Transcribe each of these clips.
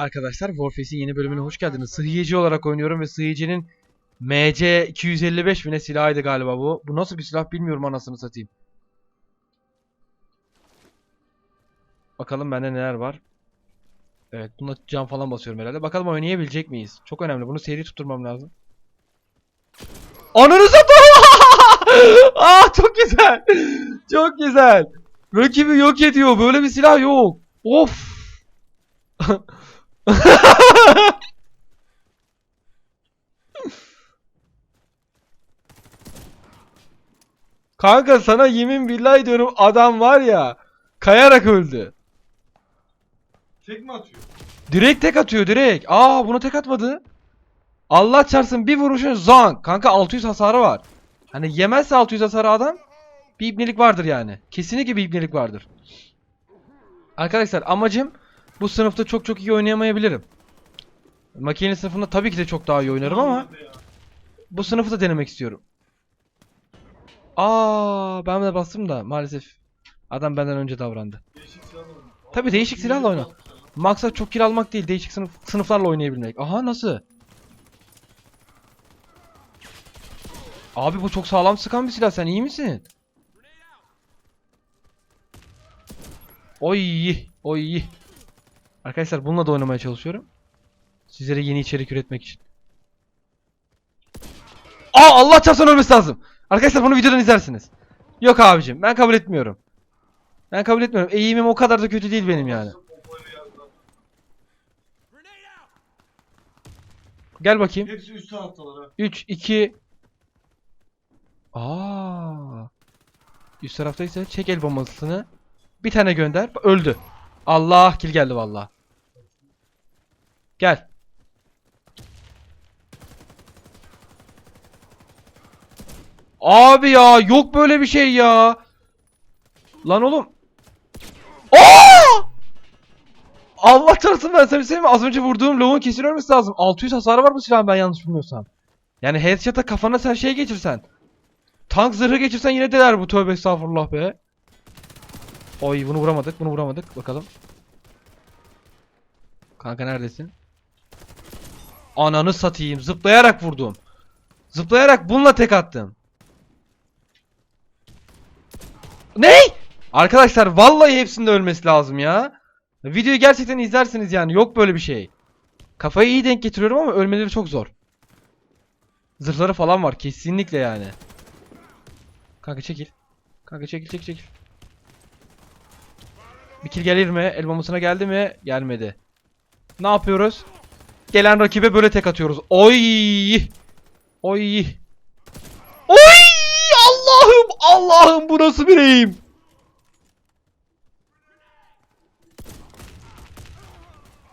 Arkadaşlar Warface'in yeni bölümüne hoş geldiniz. Sıhhiyeci olarak oynuyorum ve sıhhiyecinin MC 255 mi ne silahıydı galiba bu. Bu nasıl bir silah bilmiyorum anasını satayım. Bakalım bende neler var. Evet buna cam falan basıyorum herhalde. Bakalım oynayabilecek miyiz? Çok önemli. Bunu seri tutturmam lazım. Ananı satayım! ah çok güzel. Çok güzel. Rakibi yok ediyor. Böyle bir silah yok. Of. Kanka sana yemin billahi diyorum adam var ya kayarak öldü. Tek mi atıyor? Direkt tek atıyor direkt. Aa buna tek atmadı. Allah çarpsın bir vuruşun zank. Kanka 600 hasarı var. Hani yemezse 600 hasarı adam bir ibnelik vardır yani. Kesinlikle bir ibnelik vardır. Arkadaşlar amacım bu sınıfta çok çok iyi oynayamayabilirim. Makine sınıfında tabii ki de çok daha iyi oynarım ama bu sınıfı da denemek istiyorum. Aa ben de bastım da maalesef adam benden önce davrandı. Tabii değişik silahla oyna. Maksat çok kill almak değil, değişik sınıf, sınıflarla oynayabilmek. Aha nasıl? Abi bu çok sağlam sıkan bir silah. Sen iyi misin? Oy, oy. Arkadaşlar bununla da oynamaya çalışıyorum. Sizlere yeni içerik üretmek için. Aa Allah çarpsın ölmesi lazım. Arkadaşlar bunu videodan izlersiniz. Yok abicim ben kabul etmiyorum. Ben kabul etmiyorum. Eğimim o kadar da kötü değil benim yani. Gel bakayım. Hepsi üst taraftalar ha. 3 2 Aa. Üst taraftaysa çek el bombasını. Bir tane gönder. Öldü. Allah kill geldi vallahi. Gel. Abi ya yok böyle bir şey ya. Lan oğlum. Aa! Allah çarpsın ben sana bir şey? Az önce vurduğum lavun kesin ölmesi lazım. 600 hasarı var bu silahın ben yanlış bilmiyorsam. Yani headshot'a kafana sen şey geçirsen. Tank zırhı geçirsen yine deler bu tövbe estağfurullah be. Oy bunu vuramadık bunu vuramadık bakalım. Kanka neredesin? Ananı satayım zıplayarak vurdum. Zıplayarak bununla tek attım. Ne? Arkadaşlar vallahi hepsinde ölmesi lazım ya. Videoyu gerçekten izlersiniz yani yok böyle bir şey. Kafayı iyi denk getiriyorum ama ölmeleri çok zor. Zırhları falan var kesinlikle yani. Kanka çekil. Kanka çekil çekil çekil. Bir kill gelir mi? El bombasına geldi mi? Gelmedi. Ne yapıyoruz? Gelen rakibe böyle tek atıyoruz. Oy! Oy! Oy! Allah'ım! Allah'ım bu nasıl bir eğim?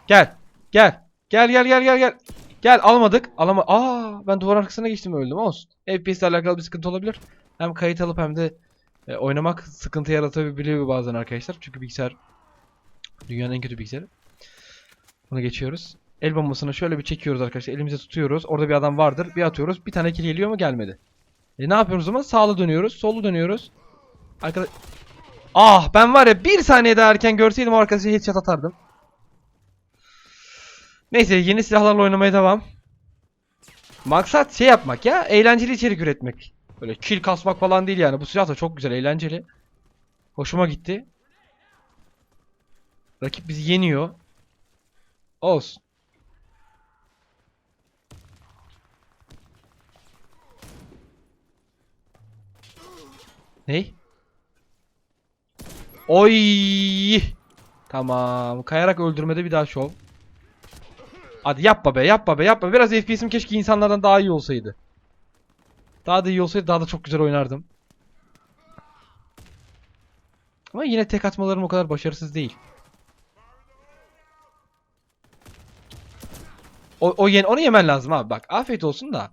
Gel. Gel. Gel gel gel gel gel. Gel almadık. Alama. Aa ben duvar arkasına geçtim öldüm olsun. FPS ile alakalı bir sıkıntı olabilir. Hem kayıt alıp hem de e, oynamak sıkıntı yaratabiliyor bazen arkadaşlar. Çünkü bilgisayar dünyanın en kötü bilgisayarı. Bunu geçiyoruz. El bombasını şöyle bir çekiyoruz arkadaşlar. Elimize tutuyoruz. Orada bir adam vardır. Bir atıyoruz. Bir tane kill geliyor mu? Gelmedi. E ne yapıyoruz o zaman? Sağlı dönüyoruz. Solu dönüyoruz. Arkadaş... Ah ben var ya bir saniye daha erken görseydim o arkadaşa headshot atardım. Neyse yeni silahlarla oynamaya devam. Maksat şey yapmak ya. Eğlenceli içerik üretmek. Böyle kill kasmak falan değil yani. Bu silah da çok güzel, eğlenceli. Hoşuma gitti. Rakip bizi yeniyor. Olsun. Ney? Oy! Tamam. Kayarak öldürmede bir daha şov. Hadi yapma be yapma be yapma. Biraz FPS'im keşke insanlardan daha iyi olsaydı. Daha da iyi olsaydı daha da çok güzel oynardım. Ama yine tek atmalarım o kadar başarısız değil. O, o yen, onu yemen lazım abi bak. Afiyet olsun da.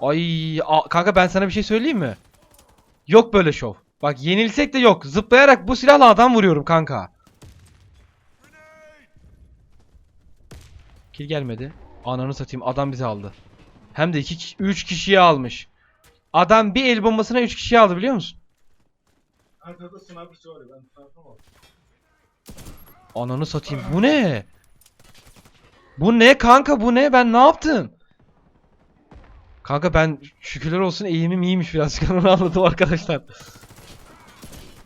Ay a- kanka ben sana bir şey söyleyeyim mi? Yok böyle şov. Bak yenilsek de yok. Zıplayarak bu silahla adam vuruyorum kanka. Kill gelmedi. Ananı satayım adam bizi aldı. Hem de 2 3 kişiyi almış. Adam bir el bombasına 3 kişiyi aldı biliyor musun? Arkada sniper'sı var ya ben var. Ananı satayım. Bu ne? Bu ne kanka bu ne? Ben ne yaptım? Kanka ben şükürler olsun eğimim iyiymiş birazcık onu anladım arkadaşlar.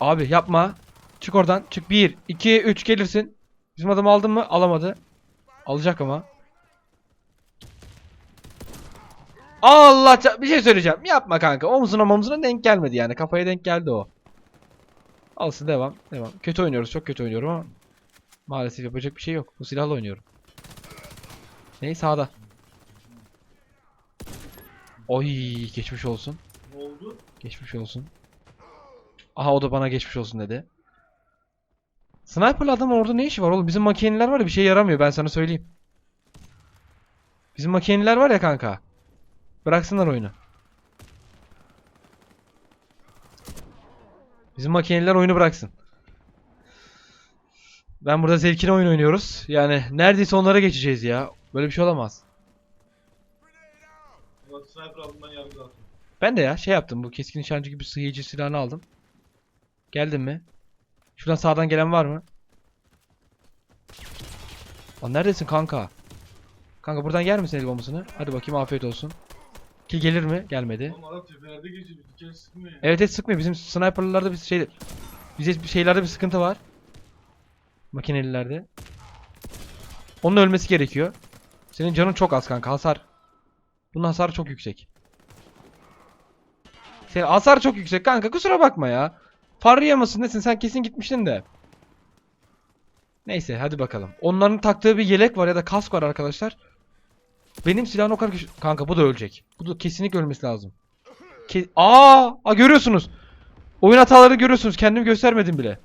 Abi yapma. Çık oradan. Çık 1 2 3 gelirsin. Bizim adamı aldın mı? Alamadı. Alacak ama. Allah bir şey söyleyeceğim. Yapma kanka. Omzuna omzuna denk gelmedi yani. Kafaya denk geldi o. Alsın devam. Devam. Kötü oynuyoruz. Çok kötü oynuyorum ama maalesef yapacak bir şey yok. Bu silahla oynuyorum. Ney sağda. Oy geçmiş olsun. Ne oldu? Geçmiş olsun. Aha o da bana geçmiş olsun dedi. Sniper'lı adamın orada ne işi var oğlum? Bizim makineler var ya bir şey yaramıyor ben sana söyleyeyim. Bizim makineler var ya kanka. Bıraksınlar oyunu. Bizim makineler oyunu bıraksın. Ben burada zevkine oyun oynuyoruz. Yani neredeyse onlara geçeceğiz ya. Böyle bir şey olamaz. Ben de ya şey yaptım. Bu keskin nişancı gibi sıyıcı silahını aldım. Geldin mi? Şuradan sağdan gelen var mı? Lan neredesin kanka? Kanka buradan yer misin el bombasını? Hadi bakayım afiyet olsun. Ki gelir mi? Gelmedi. Oğlum geçiyor. Sıkmıyor ya. Evet evet sıkmıyor. Bizim sniperlarda bir şey bize şeylerde bir sıkıntı var. Makinelilerde. Onun ölmesi gerekiyor. Senin canın çok az kanka. Hasar. Bunun hasarı çok yüksek. Senin hasar çok yüksek kanka. Kusura bakma ya. Farriya mısın nesin? Sen kesin gitmiştin de. Neyse hadi bakalım. Onların taktığı bir yelek var ya da kask var arkadaşlar. Benim silahım o kadar güç- Kanka bu da ölecek. Bu da kesinlikle ölmesi lazım. Ke aa, aa görüyorsunuz. Oyun hataları görüyorsunuz. Kendimi göstermedim bile.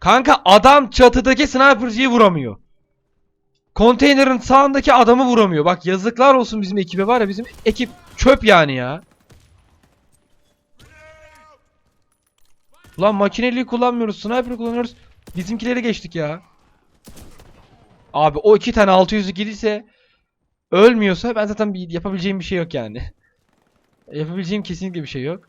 Kanka adam çatıdaki sniper'cıyı vuramıyor. Konteynerin sağındaki adamı vuramıyor. Bak yazıklar olsun bizim ekibe var ya bizim ekip çöp yani ya. Ulan makineliği kullanmıyoruz. Sniper kullanıyoruz. Bizimkileri geçtik ya. Abi o iki tane 600'lük idiyse ölmüyorsa ben zaten bir yapabileceğim bir şey yok yani. Yapabileceğim kesinlikle bir şey yok.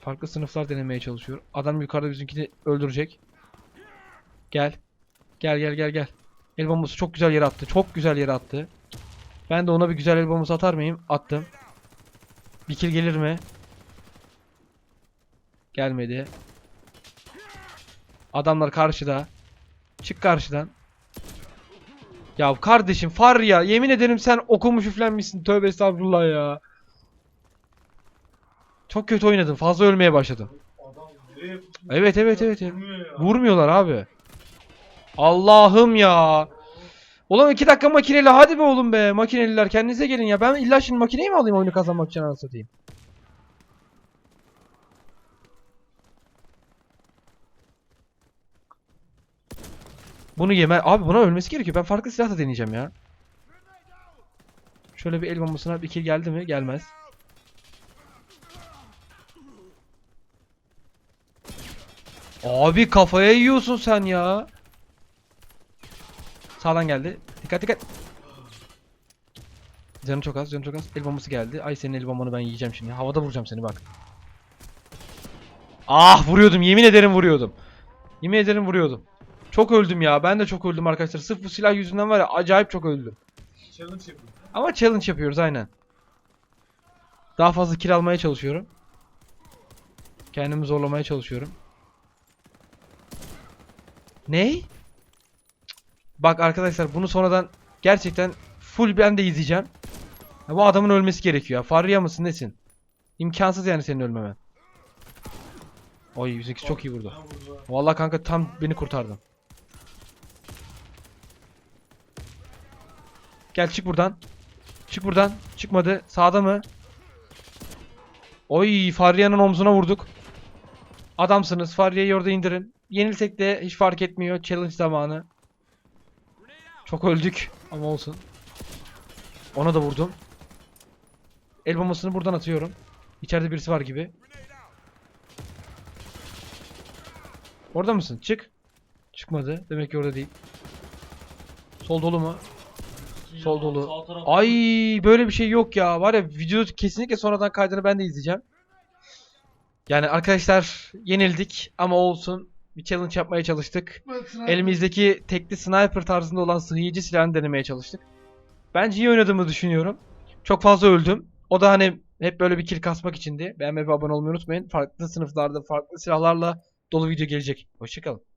Farklı sınıflar denemeye çalışıyorum. Adam yukarıda bizimkini öldürecek. Gel. Gel gel gel gel. El bombası çok güzel yere attı. Çok güzel yere attı. Ben de ona bir güzel el bombası atar mıyım? Attım. Bir kill gelir mi? Gelmedi. Adamlar karşıda. Çık karşıdan. Ya kardeşim far ya yemin ederim sen okumuş üflenmişsin tövbe estağfurullah ya. Çok kötü oynadın fazla ölmeye başladın. Evet evet evet. Vurmuyorlar abi. Allah'ım ya. Ulan iki dakika makineli hadi be oğlum be makineliler kendinize gelin ya. Ben illa şimdi makineyi mi alayım oyunu kazanmak için anasını Bunu yeme. Abi buna ölmesi gerekiyor. Ben farklı silah da deneyeceğim ya. Şöyle bir el bombasına bir kill geldi mi? Gelmez. Abi kafaya yiyorsun sen ya. Sağdan geldi. Dikkat dikkat. Canı çok az, canı çok az. El bombası geldi. Ay senin el bombanı ben yiyeceğim şimdi. Havada vuracağım seni bak. Ah vuruyordum. Yemin ederim vuruyordum. Yemin ederim vuruyordum. Çok öldüm ya. Ben de çok öldüm arkadaşlar. Sırf bu silah yüzünden var ya acayip çok öldüm. Challenge yapıyor. Ama challenge yapıyoruz aynen. Daha fazla kill almaya çalışıyorum. Kendimi zorlamaya çalışıyorum. Ney? Bak arkadaşlar bunu sonradan gerçekten full ben de izleyeceğim. Ya bu adamın ölmesi gerekiyor ya. Farriya mısın nesin? İmkansız yani senin ölmemen. Oy bizimki çok iyi vurdu. Vallahi kanka tam beni kurtardın. Gel çık buradan. Çık buradan. Çıkmadı. Sağda mı? Oy Farya'nın omzuna vurduk. Adamsınız. Farya'yı orada indirin. Yenilsek de hiç fark etmiyor. Challenge zamanı. Çok öldük ama olsun. Ona da vurdum. El bombasını buradan atıyorum. İçeride birisi var gibi. Orada mısın? Çık. Çıkmadı. Demek ki orada değil. Sol dolu mu? Sol dolu. Ay böyle bir şey yok ya. Var ya video kesinlikle sonradan kaydını ben de izleyeceğim. Yani arkadaşlar yenildik ama olsun. Bir challenge yapmaya çalıştık. Elimizdeki tekli sniper tarzında olan sıyıcı silahını denemeye çalıştık. Bence iyi oynadığımı düşünüyorum. Çok fazla öldüm. O da hani hep böyle bir kill kasmak içindi. Beğenmeyi ve abone olmayı unutmayın. Farklı sınıflarda farklı silahlarla dolu video gelecek. Hoşçakalın.